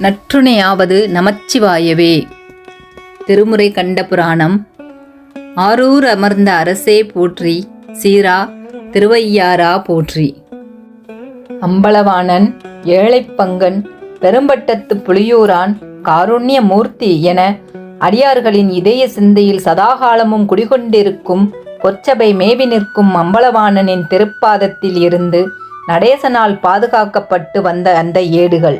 நற்றுணையாவது நமச்சிவாயவே. திருமுறை கண்ட புராணம். ஆரூர் அமர்ந்த அரசே போற்றி சீரா திருவையாரா போற்றி. அம்பலவாணன் ஏழைப்பங்கன் பெரும்பட்டத்து புலியூரான் காருண்ய மூர்த்தி என அடியார்களின் இதய சிந்தையில் சதாகாலமும் குடிகொண்டிருக்கும் கொச்சபை மேவி நிற்கும் அம்பலவாணனின் திருப்பாதத்தில் இருந்து நடேசனால் பாதுகாக்கப்பட்டு வந்த அந்த ஏடுகள்.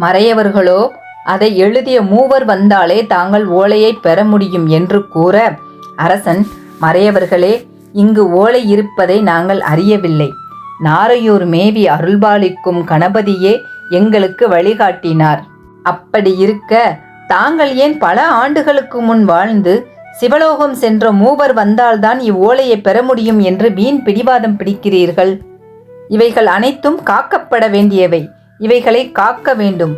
மறையவர்களோ அதை எழுதிய மூவர் வந்தாலே தாங்கள் ஓலையை பெற முடியும் என்று கூற அரசன் மறையவர்களே இங்கு ஓலை இருப்பதை நாங்கள் அறியவில்லை. நாரையூர் மேவி அருள்பாலிக்கும் கணபதியே எங்களுக்கு வழிகாட்டினார். அப்படி இருக்க தாங்கள் ஏன் பல ஆண்டுகளுக்கு முன் வாழ்ந்து சிவலோகம் சென்ற மூவர் வந்தால்தான் இவ்வோலையை பெற முடியும் என்று வீண் பிடிவாதம் பிடிக்கிறீர்கள்? இவைகள் அனைத்தும் காக்கப்பட வேண்டியவை. இவைகளை காக்க வேண்டும்.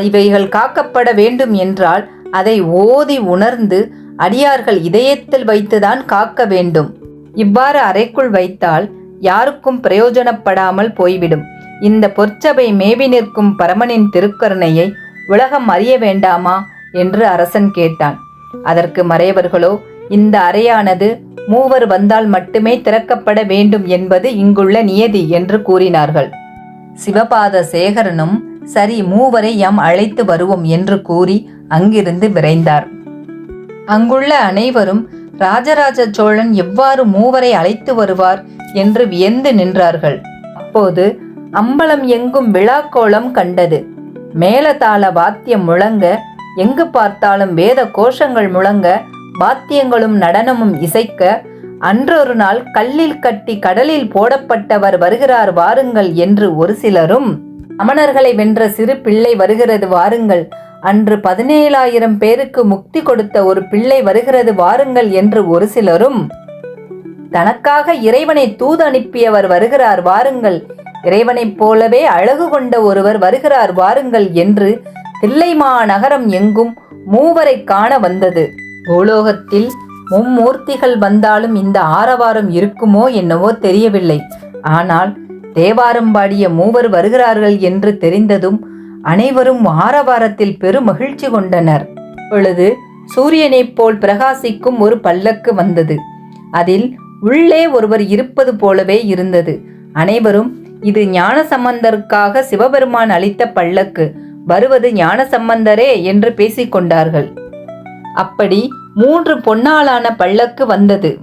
இவைகள் காக்கப்பட வேண்டும் என்றால் அதை ஓதி உணர்ந்து அடியார்கள் இதயத்தில் வைத்துதான் காக்க வேண்டும். இவ்வாறு அறைக்குள் வைத்தால் யாருக்கும் பிரயோஜனப்படாமல் போய்விடும். இந்த பொற்சபை மேவி நிற்கும் பரமனின் திருக்கருணையை உலகம் அறிய வேண்டாமா? என்று அரசன் கேட்டான். அதற்கு மறையவர்களோ இந்த அறையானது மூவர் வந்தால் மட்டுமே திறக்கப்பட வேண்டும் என்பது இங்குள்ள நியதி என்று கூறினார்கள். சிவபாத சேகரனும் சரி மூவரை யாம் அழைத்து வருவோம் என்று கூறி அங்கிருந்து விரைந்தார். அங்குள்ள அனைவரும் ராஜராஜ சோழன் எவ்வாறு மூவரை அழைத்து வருவார் என்று வியந்து நின்றார்கள். அப்போது அம்பலம் எங்கும் விழாக்கோலம் கண்டது. மேலதாள வாத்தியம் முழங்க எங்கு பார்த்தாலும் வேத கோஷங்கள் முழங்க வாத்தியங்களும் நடனமும் இசைக்க அன்றொரு நாள் கல்லில் கட்டி கடலில் போடப்பட்டவர் வருகிறார் வாருங்கள் என்று ஒரு சிலரும் அமணர்களை வென்ற சிறு பிள்ளை வருகிறது வாருங்கள் அன்று பதினேழாயிரம் பேருக்கு முக்தி கொடுத்த ஒரு பிள்ளை வருகிறது வாருங்கள் என்று ஒரு சிலரும் தனக்காக இறைவனை தூது அனுப்பியவர் வருகிறார் வாருங்கள் இறைவனைப் போலவே அழகு கொண்ட ஒருவர் வருகிறார் வாருங்கள் என்று தில்லைமா நகரம் எங்கும் மூவரை காண வந்தது. பூலோகத்தில் மும்மூர்த்திகள் வந்தாலும் இந்த ஆரவாரம் இருக்குமோ என்னவோ தெரியவில்லை. ஆனால் தேவாரம் பாடிய மூவர் வருகிறார்கள் என்று தெரிந்ததும் அனைவரும் ஆரவாரத்தில் பெரும் மகிழ்ச்சி கொண்டனர். பொழுது சூரியனைப் போல் பிரகாசிக்கும் ஒரு பல்லக்கு வந்தது. அதில் உள்ளே ஒருவர் இருப்பது போலவே இருந்தது. அனைவரும் இது ஞானசம்பந்தருக்காக சிவபெருமான் அளித்த பல்லக்கு. வருவது ஞானசம்பந்தரே என்று பேசிக்கொண்டார்கள். அப்படி மூன்று பொன்னாலான பல்லக்கு வந்தது.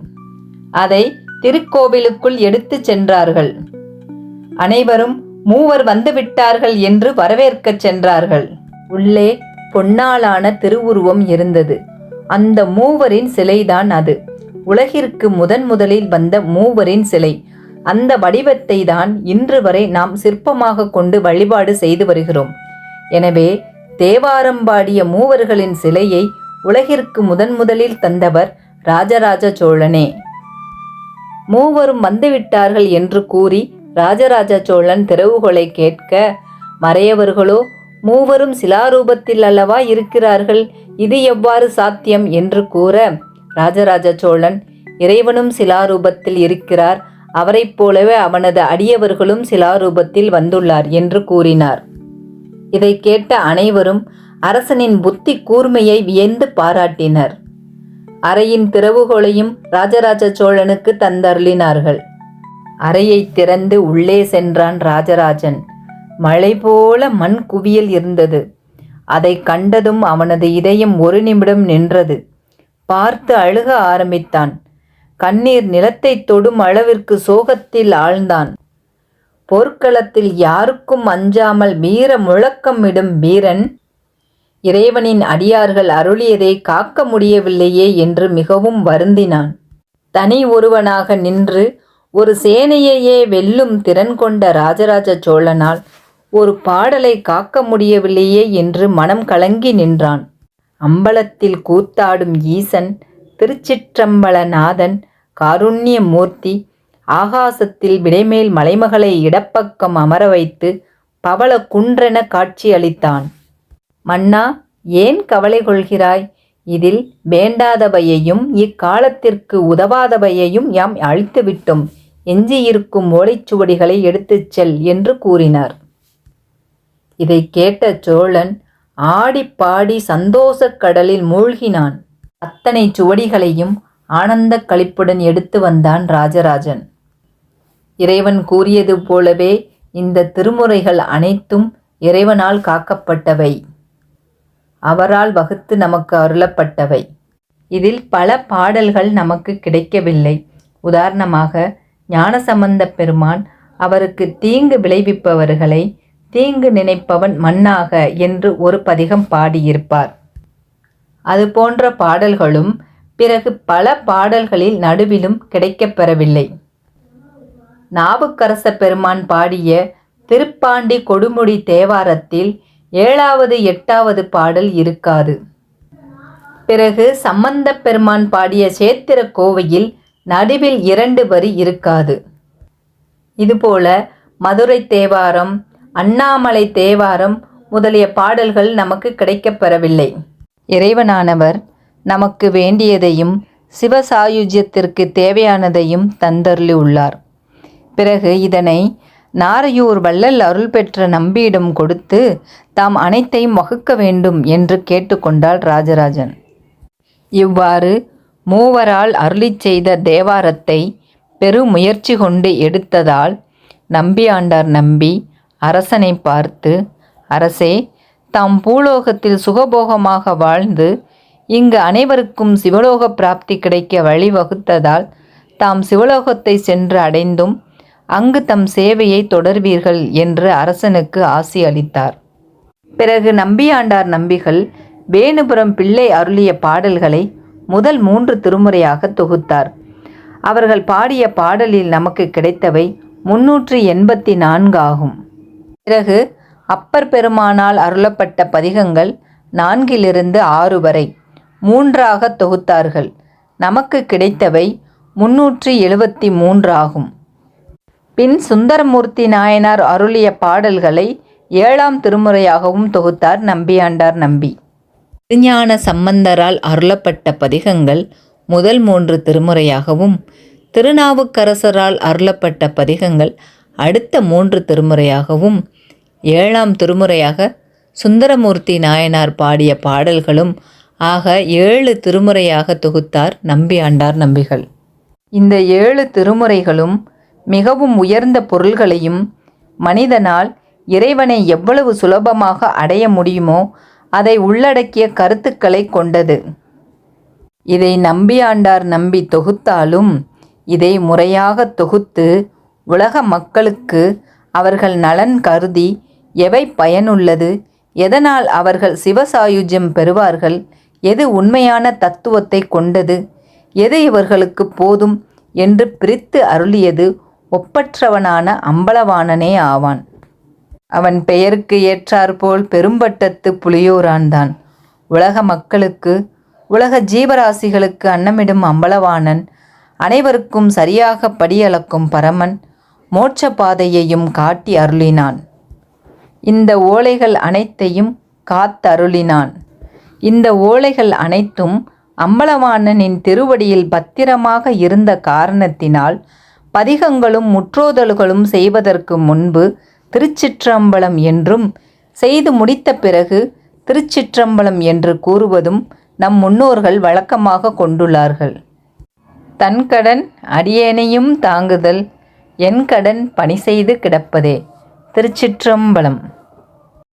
அதை திருக்கோவிலுக்குள் எடுத்துச் சென்றார்கள். அனைவரும் மூவர் வந்துவிட்டார்கள் என்று வரவேற்கச் சென்றார்கள். உள்ளே பொன்னாலான திருவுருவம் இருந்தது. அந்த மூவரின் சிலைதான் அது. உலகிற்கு முதன் முதலில் வந்த மூவரின் சிலை. அந்த வடிவத்தை தான் இன்று வரை நாம் சிற்பமாக கொண்டு வழிபாடு செய்து வருகிறோம். எனவே தேவாரம் பாடிய மூவர்களின் சிலையை உலகிற்கு முதன் முதலில் தந்தவர் ராஜராஜ சோழனே. மூவரும் வந்துவிட்டார்கள் என்று கூறி ராஜராஜ சோழன் திறவுகோலை கேட்க மறையவர்களோ மூவரும் சிலாரூபத்தில் அல்லவா இருக்கிறார்கள்? இது எவ்வாறு சாத்தியம்? என்று கூற ராஜராஜ சோழன் இறைவனும் சிலாரூபத்தில் இருக்கிறார். அவரைப் போலவே அவனது அடியவர்களும் சிலாரூபத்தில் வந்துள்ளார் என்று கூறினார். இதை கேட்ட அனைவரும் அரசனின் புத்தி கூர்மையை வியந்து பாராட்டினர். அறையின் திறவுகோலையும் ராஜராஜ சோழனுக்கு தந்தருளினார்கள். அறையை திறந்து உள்ளே சென்றான் ராஜராஜன். மழை போல மண் குவியல் இருந்தது. அதை கண்டதும் அவனது இதயம் ஒரு நிமிடம் நின்றது. பார்த்து அழுக ஆரம்பித்தான். கண்ணீர் நிலத்தை தொடும் அளவிற்கு சோகத்தில் ஆழ்ந்தான். போர்க்களத்தில் யாருக்கும் அஞ்சாமல் வீர முழக்கமிடும் வீரன் இறைவனின் அடியார்கள் அருளியதை காக்க முடியவில்லையே என்று மிகவும் வருந்தினான். தனி ஒருவனாக நின்று ஒரு சேனையையே வெல்லும் திறன் கொண்ட ராஜராஜ சோழனால் ஒரு பாடலை காக்க முடியவில்லையே என்று மனம் கலங்கி நின்றான். அம்பலத்தில் கூத்தாடும் ஈசன் திருச்சிற்றம்பலநாதன் காருண்ய மூர்த்தி ஆகாசத்தில் விடைமேல் மலைமகளை இடப்பக்கம் அமர வைத்து பவள குன்றென காட்சியளித்தான். மன்னா ஏன் கவலை கொள்கிறாய் இதில் வேண்டாதவையையும் இக்காலத்திற்கு உதவாதவையையும் யாம் அழித்துவிட்டோம். எஞ்சியிருக்கும் ஓலைச்சுவடிகளை எடுத்துச் செல் என்று கூறினார். இதை கேட்ட சோழன் ஆடிப்பாடி பாடி சந்தோஷக் கடலில் மூழ்கினான். அத்தனை சுவடிகளையும் ஆனந்த களிப்புடன் எடுத்து வந்தான் ராஜராஜன். இறைவன் கூறியது போலவே இந்த திருமுறைகள் அனைத்தும் இறைவனால் காக்கப்பட்டவை. அவரால் வகுத்து நமக்கு அருளப்பட்டவை. இதில் பல பாடல்கள் நமக்கு கிடைக்கவில்லை. உதாரணமாக ஞானசம்பந்த பெருமான் அவருக்கு தீங்கு விளைவிப்பவர்களை தீங்கு நினைப்பவன் மண்ணாக என்று ஒரு பதிகம் பாடியிருப்பார். அது போன்ற பாடல்களும் பிறகு பல பாடல்களில் நடுவிலும் கிடைக்கப்பெறவில்லை நாவுக்கரச பெருமான் பாடிய திருப்பாண்டி கொடுமுடி தேவாரத்தில் ஏழாவது எட்டாவது பாடல் இருக்காது. பிறகு சம்பந்த பெருமான் பாடிய சேத்திர கோவையில் நடுவில் இரண்டு வரி இருக்காது. இதுபோல மதுரை தேவாரம் அண்ணாமலை தேவாரம் முதலிய பாடல்கள் நமக்கு கிடைக்கப்பெறவில்லை இறைவனானவர் நமக்கு வேண்டியதையும் சிவசாயுஜ்யத்திற்கு தேவையானதையும் தந்தருளி உள்ளார். பிறகு இதனை நாரையூர் வள்ளல் அருள் பெற்ற நம்பியிடம் கொடுத்து தாம் அனைத்தையும் வகுக்க வேண்டும் என்று கேட்டுக்கொண்டாள் ராஜராஜன். இவ்வாறு மூவரால் அருளிச் செய்த தேவாரத்தை பெருமுயற்சி கொண்டு எடுத்ததால் நம்பியாண்டார் நம்பி அரசனை பார்த்து அரசே தாம் பூலோகத்தில் சுகபோகமாக வாழ்ந்து இங்கு அனைவருக்கும் சிவலோக பிராப்தி கிடைக்க வழிவகுத்ததால் தாம் சிவலோகத்தை சென்று அடைந்தும் அங்கு தம் சேவையை தொடர்வீர்கள் என்று அரசனுக்கு ஆசி அளித்தார். பிறகு நம்பியாண்டார் நம்பிகள் வேணுபுரம் பிள்ளை அருளிய பாடல்களை முதல் மூன்று திருமுறையாக தொகுத்தார். அவர்கள் பாடிய பாடலில் நமக்கு கிடைத்தவை முன்னூற்றி எண்பத்தி நான்கு ஆகும். பிறகு அப்பர் பெருமானால் அருளப்பட்ட பதிகங்கள் நான்கிலிருந்து ஆறு வரை மூன்றாக தொகுத்தார்கள். நமக்கு கிடைத்தவை முன்னூற்றி எழுபத்தி மூன்று ஆகும். பின் சுந்தரமூர்த்தி நாயனார் அருளிய பாடல்களை ஏழாம் திருமுறையாகவும் தொகுத்தார் நம்பியாண்டார் நம்பி. திருஞான சம்பந்தரால் அருளப்பட்ட பதிகங்கள் முதல் மூன்று திருமுறையாகவும் திருநாவுக்கரசரால் அருளப்பட்ட பதிகங்கள் அடுத்த மூன்று திருமுறையாகவும் ஏழாம் திருமுறையாக சுந்தரமூர்த்தி நாயனார் பாடிய பாடல்களும் ஆக ஏழு திருமுறையாக தொகுத்தார் நம்பியாண்டார் நம்பிகள். இந்த ஏழு திருமுறைகளும் மிகவும் உயர்ந்த பொருள்களையும் மனிதனால் இறைவனை எவ்வளவு சுலபமாக அடைய முடியுமோ அதை உள்ளடக்கிய கருத்துக்களை கொண்டது. இதை நம்பியாண்டார் நம்பி தொகுத்தாலும் இதை முறையாக தொகுத்து உலக மக்களுக்கு அவர்கள் நலன் கருதி எவை பயனுள்ளது எதனால் அவர்கள் சிவசாயுஜ்யம் பெறுவார்கள் எது உண்மையான தத்துவத்தை கொண்டது எது இவர்களுக்கு போதும் என்று பிரித்து அருளியது ஒப்பற்றவனான அம்பலவாணனே ஆவான். அவன் பெயருக்கு ஏற்றாற்போல் பெரும்பட்டத்து புலியூரான்தான். உலக மக்களுக்கு உலக ஜீவராசிகளுக்கு அன்னமிடும் அம்பலவாணன் அனைவருக்கும் சரியாக படியளக்கும் பரமன் மோட்ச பாதையையும் காட்டி அருளினான். இந்த ஓலைகள் அனைத்தையும் காத்தருளினான். இந்த ஓலைகள் அனைத்தும் அம்பலவாணனின் திருவடியில் பத்திரமாக இருந்த காரணத்தினால் பதிகங்களும் முற்றோதல்களும் செய்வதற்கு முன்பு திருச்சிற்றம்பலம் என்றும் செய்து முடித்த பிறகு திருச்சிற்றம்பலம் என்று கூறுவதும் நம் முன்னோர்கள் வழக்கமாக கொண்டுள்ளார்கள். தன் கடன் அடியேனையும் தாங்குதல் என் கடன் பணி செய்து கிடப்பதே திருச்சிற்றம்பலம்.